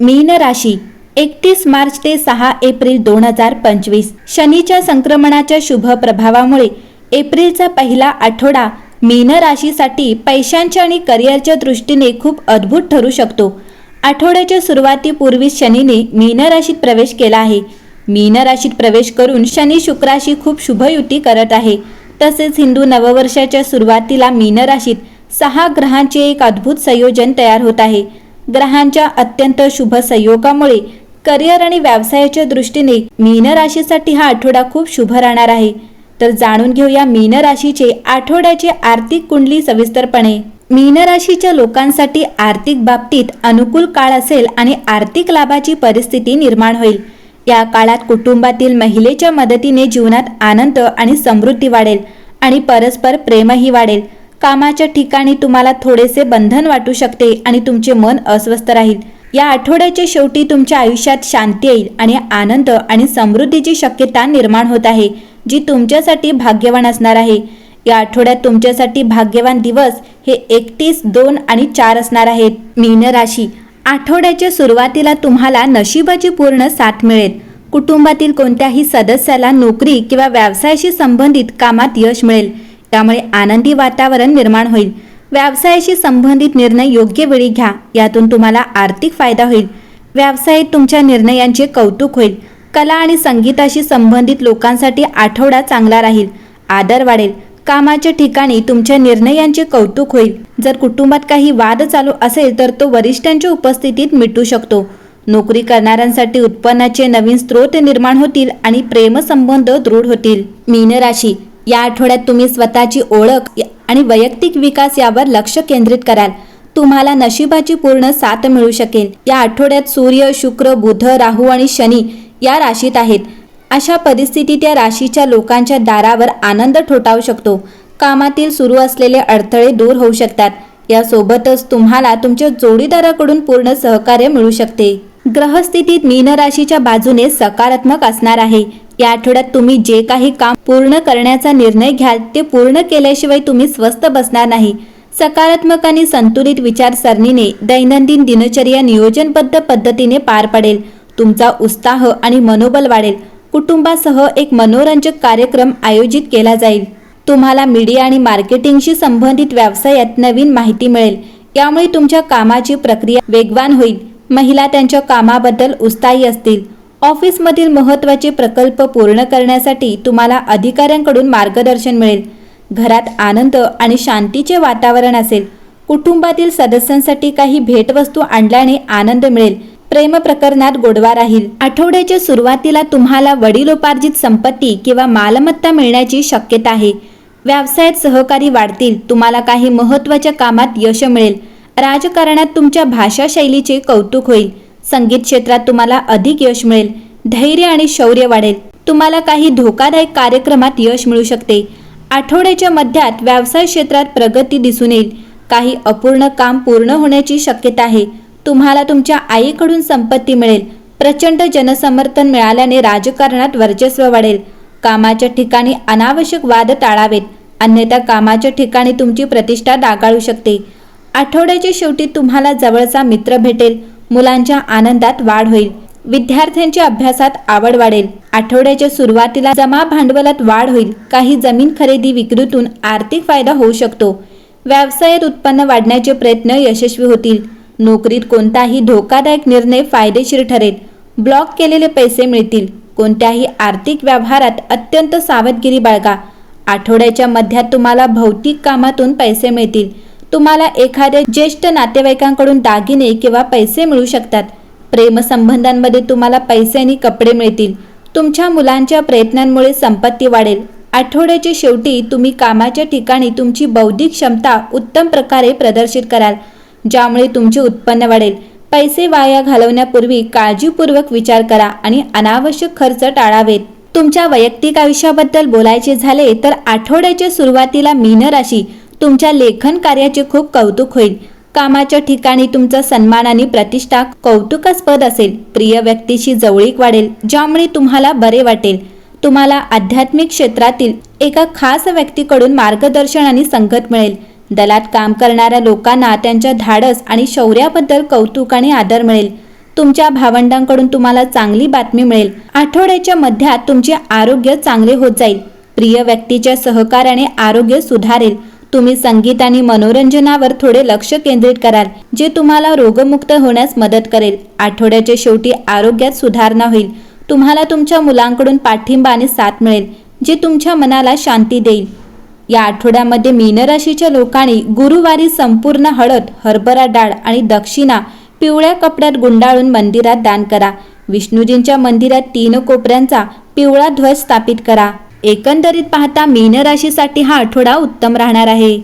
मीन राशी एकतीस मार्च ते सहा एप्रिल दोन हजार पंचवीस. शनीच्या संक्रमणाच्या शुभ प्रभावामुळे एप्रिलचा पहिला आठवडा मीन राशीसाठी पैशांच्या आणि करिअरच्या दृष्टीने खूप अद्भुत ठरू शकतो. आठवड्याच्या सुरुवातीपूर्वी शनीने मीन राशीत प्रवेश केला आहे. मीन राशीत प्रवेश करून शनी शुक्राशी खूप शुभयुती करत आहे. तसेच हिंदू नववर्षाच्या सुरुवातीला मीन राशीत सहा ग्रहांचे एक अद्भुत संयोजन तयार होत आहे. ग्रहांच्या अत्यंत शुभ संयोगामुळे करिअर आणि व्यवसायाच्या दृष्टीने मीन राशीसाठी हा आठवडा खूप शुभ राहणार आहे. तर जाणून घेऊया मीन राशीचे आठवड्याचे आर्थिक कुंडली सविस्तरपणे. मीन राशीच्या लोकांसाठी आर्थिक बाबतीत अनुकूल काळ असेल आणि आर्थिक लाभाची परिस्थिती निर्माण होईल. या काळात कुटुंबातील महिलेच्या मदतीने जीवनात आनंद आणि समृद्धी वाढेल आणि परस्पर प्रेमही वाढेल. कामाच्या ठिकाणी तुम्हाला थोडेसे बंधन वाटू शकते आणि तुमचे मन अस्वस्थ राहील. या आठवड्याच्या शेवटी तुमच्या आयुष्यात शांती येईल आणि आनंद आणि समृद्धीची शक्यता निर्माण होत आहे जी तुमच्यासाठी भाग्यवान असणार आहे. या आठवड्यात तुमच्यासाठी भाग्यवान दिवस हे एकतीस दोन आणि चार असणार आहेत. मीन राशी. आठवड्याच्या सुरुवातीला तुम्हाला नशिबाची पूर्ण साथ मिळेल. कुटुंबातील कोणत्याही सदस्याला नोकरी किंवा व्यवसायाशी संबंधित कामात यश मिळेल. त्यामुळे आनंदी वातावरण निर्माण होईल. व्यवसायाशी संबंधित निर्णय योग्य वेळी घ्या यातून तुम्हाला आर्थिक फायदा होईल. व्यवसायात तुमच्या निर्णयांचे कौतुक होईल. कला आणि संगीताशी संबंधित लोकांसाठी आठवडा चांगला राहील. आदर वाढेल. कामाच्या ठिकाणी तुमच्या निर्णयांचे कौतुक होईल. जर कुटुंबात काही वाद चालू असेल तर तो वरिष्ठांच्या उपस्थितीत मिटू शकतो. नोकरी करणाऱ्यांसाठी उत्पन्नाचे नवीन स्रोत निर्माण होतील आणि प्रेमसंबंध दृढ होतील. मीन राशी या आठवड्यात तुम्ही स्वतःची ओळख आणि वैयक्तिक विकास यावर लक्ष केंद्रित कराल. तुम्हाला नशिबाची पूर्ण साथ मिळू शकेल. या आठवड्यात सूर्य शुक्र बुध राहू आणि शनी या राशीत आहेत. अशा परिस्थितीत या राशीच्या लोकांच्या दारावर आनंद ठोठावू शकतो. कामातील सुरू असलेले अडथळे दूर होऊ शकतात. यासोबतच तुम्हाला तुमच्या जोडीदाराकडून पूर्ण सहकार्य मिळू शकते. ग्रहस्थितीत मीन राशीच्या बाजूने सकारात्मक असणार आहे. या आठवड्यात तुम्ही जे काही काम पूर्ण करण्याचा निर्णय घ्याल ते पूर्ण केल्याशिवाय तुम्ही स्वस्थ बसणार नाही. सकारात्मक आणि संतुलित विचारसरणीने दैनंदिन दिनचर्या नियोजनबद्ध पद्धतीने पार पडेल. तुमचा उत्साह आणि मनोबल वाढेल. कुटुंबासह एक मनोरंजक कार्यक्रम आयोजित केला जाईल. तुम्हाला मीडिया आणि मार्केटिंगशी संबंधित व्यवसायात नवीन माहिती मिळेल. यामुळे तुमच्या कामाची प्रक्रिया वेगवान होईल. महिला त्यांच्या कामाबद्दल उत्साही असतील. ऑफिसमधील महत्त्वाचे प्रकल्प पूर्ण करण्यासाठी तुम्हाला अधिकाऱ्यांकडून मार्गदर्शन मिळेल. घरात आनंद आणि शांतीचे वातावरण असेल. कुटुंबातील सदस्यांसाठी काही भेटवस्तू आणल्याने आनंद मिळेल. प्रेम प्रकरणात गोडवा राहील. आठवड्याच्या सुरुवातीला तुम्हाला वडिलोपार्जित संपत्ती किंवा मालमत्ता मिळण्याची शक्यता आहे. व्यवसायात सहकारी वाढतील. तुम्हाला काही महत्त्वाच्या कामात यश मिळेल. राजकारणात तुमच्या भाषाशैलीचे कौतुक होईल. संगीत क्षेत्रात तुम्हाला अधिक यश मिळेल. धैर्य आणि शौर्य वाढेल. तुम्हाला काही धोकादायक कार्यक्रमात यश मिळू शकते. आठवड्याच्या मध्यात व्यवसाय क्षेत्रात प्रगती दिसून येईल. काही अपूर्ण काम पूर्ण होण्याची शक्यता आहे. तुम्हाला तुमच्या आईकडून संपत्ती मिळेल. प्रचंड जनसमर्थन मिळाल्याने राजकारणात वर्चस्व वाढेल. कामाच्या ठिकाणी अनावश्यक वाद टाळावेत. अन्यथा कामाच्या ठिकाणी तुमची प्रतिष्ठा डागाळू शकते. आठवड्याच्या शेवटी तुम्हाला जवळचा मित्र भेटेल. मुलांच्या आनंदात वाढ होईल. विद्यार्थ्यांच्या अभ्यासात आवड वाढेल. आठवड्याच्या सुरुवातीला जमा भांडवलात वाढ होईल. काही जमीन खरेदी विक्रीतून आर्थिक फायदा होऊ शकतो. व्यवसायात उत्पन्न वाढण्याचे प्रयत्न यशस्वी होतील. नोकरीत कोणताही धोकादायक निर्णय फायदेशीर ठरेल. ब्लॉक केलेले पैसे मिळतील. कोणत्याही आर्थिक व्यवहारात अत्यंत सावधगिरी बाळगा. आठवड्याच्या मध्यात तुम्हाला भौतिक कामातून पैसे मिळतील. तुम्हाला एखाद्या ज्येष्ठ नातेवाईकांकडून दागिने किंवा पैसे मिळू शकतात. प्रेमसंबंधांमध्ये तुम्हाला पैसे आणि कपडे मिळतील. तुमच्या मुलांच्या प्रयत्नांमुळे संपत्ती वाढेल. आठवड्याच्या शेवटी तुम्ही कामाच्या ठिकाणी तुमची बौद्धिक क्षमता उत्तम प्रकारे प्रदर्शित कराल ज्यामुळे तुमचे उत्पन्न वाढेल. पैसे वाया घालवण्यापूर्वी काळजीपूर्वक विचार करा आणि अनावश्यक खर्च टाळावेत. तुमच्या वैयक्तिक आयुष्याबद्दल बोलायचे झाले तर आठवड्याच्या सुरुवातीला मीन राशी तुमच्या लेखन कार्याचे खूप कौतुक होईल. कामाच्या ठिकाणी तुमचा सन्मान आणि प्रतिष्ठा कौतुकास्पद असेल. प्रिय व्यक्तीशी जवळीक वाढेल ज्यामुळे तुम्हाला बरे वाटेल. तुम्हाला आध्यात्मिक क्षेत्रातील एका खास व्यक्तीकडून मार्गदर्शन आणि संगत मिळेल. दलात काम करणाऱ्या लोकांना त्यांच्या धाडस आणि शौर्याबद्दल कौतुक आणि आदर मिळेल. तुमच्या भावंडांकडून तुम्हाला चांगली बातमी मिळेल. आठवड्याच्या मध्यात तुमचे आरोग्य चांगले होत जाईल. प्रिय व्यक्तीच्या सहकार्याने आरोग्य सुधारेल. तुम्ही संगीत आणि मनोरंजनावर थोडे लक्ष केंद्रित कराल जे तुम्हाला रोगमुक्त होण्यास मदत करेल. आठवड्याच्या शेवटी आरोग्यात सुधारणा होईल. तुम्हाला तुमच्या मुलांकडून पाठिंबा आणि साथ मिळेल जे तुमच्या मनाला शांती देईल. या आठवड्यामध्ये मीनराशीच्या लोकांनी गुरुवारी संपूर्ण हळद हरभरा डाळ आणि दक्षिणा पिवळ्या कपड्यात गुंडाळून मंदिरात दान करा. विष्णूजींच्या मंदिरात तीन कोपऱ्यांचा पिवळा ध्वज स्थापित करा. एकंदरीत पाहता मीन राशीसाठी हा आठवडा उत्तम राहणार आहे.